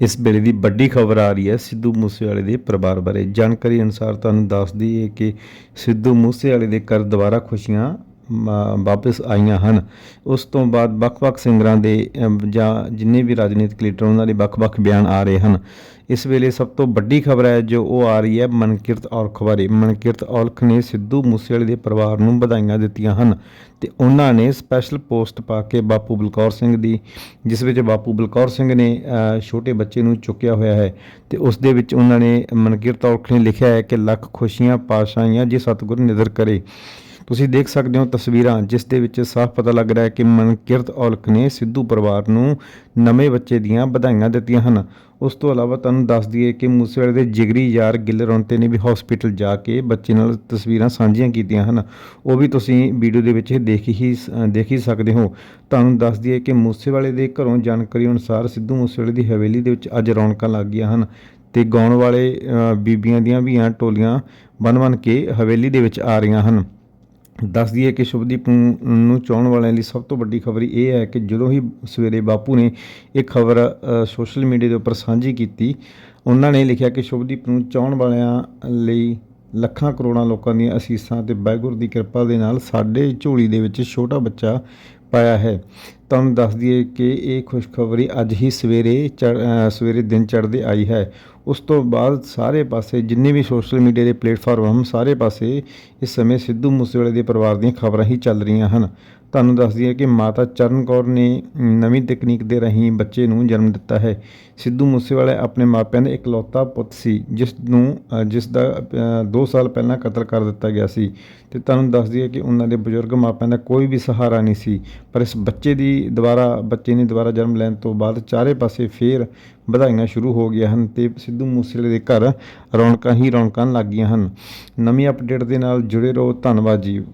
ਇਸ ਵੇਲੇ ਦੀ ਵੱਡੀ ਖਬਰ ਆ ਰਹੀ ਹੈ ਸਿੱਧੂ ਮੂਸੇਵਾਲੇ ਦੇ ਪਰਿਵਾਰ ਬਾਰੇ। ਜਾਣਕਾਰੀ ਅਨੁਸਾਰ ਤੁਹਾਨੂੰ ਦੱਸ ਦਈਏ ਕਿ ਸਿੱਧੂ ਮੂਸੇਵਾਲੇ ਦੇ ਘਰ ਦੁਬਾਰਾ ਖੁਸ਼ੀਆਂ ਵਾਪਸ ਆਈਆਂ ਹਨ। ਉਸ ਤੋਂ ਬਾਅਦ ਵੱਖ-ਵੱਖ ਸਿੰਗਰਾਂ ਦੇ ਜਾਂ ਜਿੰਨੇ ਵੀ ਰਾਜਨੀਤਿਕ ਲੀਡਰ ਉਹਨਾਂ ਦੇ ਵੱਖ-ਵੱਖ ਬਿਆਨ ਆ ਰਹੇ ਹਨ। ਇਸ ਵੇਲੇ ਸਭ ਤੋਂ ਵੱਡੀ ਖਬਰ ਹੈ ਜੋ ਉਹ ਆ ਰਹੀ ਹੈ, ਮਨਕਿਰਤ ਔਲਖ ਬਾਰੇ। ਮਨਕਿਰਤ ਔਲਖ ਨੇ ਸਿੱਧੂ ਮੂਸੇਵਾਲੇ ਦੇ ਪਰਿਵਾਰ ਨੂੰ ਵਧਾਈਆਂ ਦਿੱਤੀਆਂ ਹਨ ਤੇ ਉਹਨਾਂ ਨੇ ਸਪੈਸ਼ਲ ਪੋਸਟ ਪਾ ਕੇ ਬਾਪੂ ਬਲਕੌਰ ਸਿੰਘ ਦੀ, ਜਿਸ ਵਿੱਚ ਬਾਪੂ ਬਲਕੌਰ ਸਿੰਘ ਨੇ ਛੋਟੇ ਬੱਚੇ ਨੂੰ ਚੁੱਕਿਆ ਹੋਇਆ ਹੈ ਤੇ ਉਸ ਦੇ ਵਿੱਚ ਉਹਨਾਂ ਨੇ ਮਨਕਿਰਤ ਔਲਖ ਨੇ ਲਿਖਿਆ ਹੈ ਕਿ ਲੱਖ ਖੁਸ਼ੀਆਂ ਪਾਸ਼ਾਈਆਂ ਜੇ ਸਤਿਗੁਰ ਨਿਦਰ ਕਰੇ। ਤੁਸੀਂ ਦੇਖ ਸਕਦੇ ਹੋ ਤਸਵੀਰਾਂ ਜਿਸ ਦੇ ਵਿੱਚ ਸਾਫ਼ ਪਤਾ ਲੱਗ ਰਿਹਾ ਹੈ ਕਿ ਮਨਕਿਰਤ ਔਲਖ ਨੇ ਸਿੱਧੂ ਪਰਿਵਾਰ ਨੂੰ ਨਵੇਂ ਬੱਚੇ ਦੀਆਂ ਵਧਾਈਆਂ ਦਿੱਤੀਆਂ ਹਨ। ਉਸ ਤੋਂ ਇਲਾਵਾ ਤੁਹਾਨੂੰ ਦੱਸ ਦਈਏ ਕਿ ਮੂਸੇਵਾਲੇ ਦੇ ਜਿਗਰੀ ਯਾਰ ਗਿੱਲ ਰੌਣਤੇ ਨੇ ਵੀ ਹਸਪੀਟਲ ਜਾ ਕੇ ਬੱਚੇ ਨਾਲ ਤਸਵੀਰਾਂ ਸਾਂਝੀਆਂ ਕੀਤੀਆਂ ਹਨ। ਉਹ ਵੀ ਤੁਸੀਂ ਵੀਡੀਓ ਦੇ ਵਿੱਚ ਦੇਖ ਹੀ ਸ- ਦੇਖ ਹੀ ਸਕਦੇ ਹੋ। ਤੁਹਾਨੂੰ ਦੱਸ ਦਈਏ ਕਿ ਮੂਸੇਵਾਲੇ ਦੇ ਘਰੋਂ ਜਾਣਕਾਰੀ ਅਨੁਸਾਰ ਸਿੱਧੂ ਮੂਸੇਵਾਲੇ ਦੀ ਹਵੇਲੀ ਦੇ ਵਿੱਚ ਅੱਜ ਰੌਣਕਾਂ ਲੱਗ ਗਈਆਂ ਹਨ ਤੇ ਗਾਉਣ ਵਾਲੇ ਬੀਬੀਆਂ ਦੀਆਂ ਵੀ ਆ ਟੋਲੀਆਂ ਬਨ-ਬਨ ਕੇ ਹਵੇਲੀ ਦੇ ਵਿੱਚ ਆ ਰਹੀਆਂ ਹਨ। ਦੱਸ ਦਈਏ ਕਿ ਸ਼ੁਭਦੀਪ ਨੂੰ ਨੂੰ ਚਾਹਣ ਵਾਲਿਆਂ ਲਈ ਸਭ ਤੋਂ ਵੱਡੀ ਖਬਰ ਇਹ ਹੈ ਕਿ ਜਦੋਂ ਹੀ ਸਵੇਰੇ ਬਾਪੂ ਨੇ ਇਹ ਖਬਰ ਸੋਸ਼ਲ ਮੀਡੀਆ ਦੇ ਉੱਪਰ ਸਾਂਝੀ ਕੀਤੀ, ਉਹਨਾਂ ਨੇ ਲਿਖਿਆ ਕਿ ਸ਼ੁਭਦੀਪ ਨੂੰ ਚਾਹਣ ਵਾਲਿਆਂ ਲਈ ਲੱਖਾਂ ਕਰੋੜਾਂ ਲੋਕਾਂ ਦੀਆਂ ਅਸੀਸਾਂ ਤੇ ਵਾਹਿਗੁਰੂ ਦੀ ਕਿਰਪਾ ਦੇ ਨਾਲ ਸਾਡੇ ਝੋਲੀ ਦੇ ਵਿੱਚ ਛੋਟਾ ਬੱਚਾ ਪਾਇਆ ਹੈ। ਤੁਹਾਨੂੰ ਦੱਸ ਦਈਏ ਕਿ ਇਹ ਖੁਸ਼ਖਬਰੀ ਅੱਜ ਹੀ ਸਵੇਰੇ ਚੜ੍ਹ- ਸਵੇਰੇ ਦਿਨ ਚੜ੍ਹਦੇ ਆਈ ਹੈ। ਉਸ ਤੋਂ ਬਾਅਦ ਸਾਰੇ ਪਾਸੇ ਜਿੰਨੇ ਵੀ ਸੋਸ਼ਲ ਮੀਡੀਆ ਦੇ ਪਲੇਟਫਾਰਮ ਹਨ, ਸਾਰੇ ਪਾਸੇ ਇਸ ਸਮੇਂ ਸਿੱਧੂ ਮੂਸੇਵਾਲੇ ਦੇ ਪਰਿਵਾਰ ਦੀਆਂ ਖਬਰਾਂ ਹੀ ਚੱਲ ਰਹੀਆਂ ਹਨ। ਤੁਹਾਨੂੰ ਦੱਸ ਦਈਏ ਕਿ ਮਾਤਾ ਚਰਨ ਕੌਰ ਨੇ ਨਵੀਂ ਤਕਨੀਕ ਦੇ ਰਾਹੀਂ ਬੱਚੇ ਨੂੰ ਜਨਮ ਦਿੱਤਾ ਹੈ। ਸਿੱਧੂ ਮੂਸੇਵਾਲੇ ਆਪਣੇ ਮਾਪਿਆਂ ਦਾ ਇਕਲੌਤਾ ਪੁੱਤ ਸੀ, ਜਿਸ ਨੂੰ ਜਿਸ ਦਾ 2 ਸਾਲ ਪਹਿਲਾਂ ਕਤਲ ਕਰ ਦਿੱਤਾ ਗਿਆ ਸੀ। ਤੇ ਤੁਹਾਨੂੰ ਦੱਸ ਦਈਏ ਕਿ ਉਹਨਾਂ ਦੇ ਬਜ਼ੁਰਗ ਮਾਪਿਆਂ ਦਾ ਕੋਈ ਵੀ ਸਹਾਰਾ ਨਹੀਂ ਸੀ, ਪਰ ਇਸ ਬੱਚੇ ਦੀ ਦੁਬਾਰਾ, ਬੱਚੇ ਨੇ ਦੁਬਾਰਾ ਜਨਮ ਲੈਣ ਤੋਂ ਬਾਅਦ ਚਾਰੇ ਪਾਸੇ ਫੇਰ ਵਧਾਈਆਂ ਸ਼ੁਰੂ ਹੋ ਗਈਆਂ ਹਨ ਤੇ ਸਿੱਧੂ ਮੂਸੇਵਾਲੇ ਦੇ ਘਰ ਰੌਣਕਾਂ ਹੀ ਰੌਣਕਾਂ ਲੱਗ ਗਈਆਂ ਹਨ। ਨਵੀਂ ਅਪਡੇਟ ਦੇ ਨਾਲ ਜੁੜੇ ਰਹੋ। ਧੰਨਵਾਦ ਜੀ।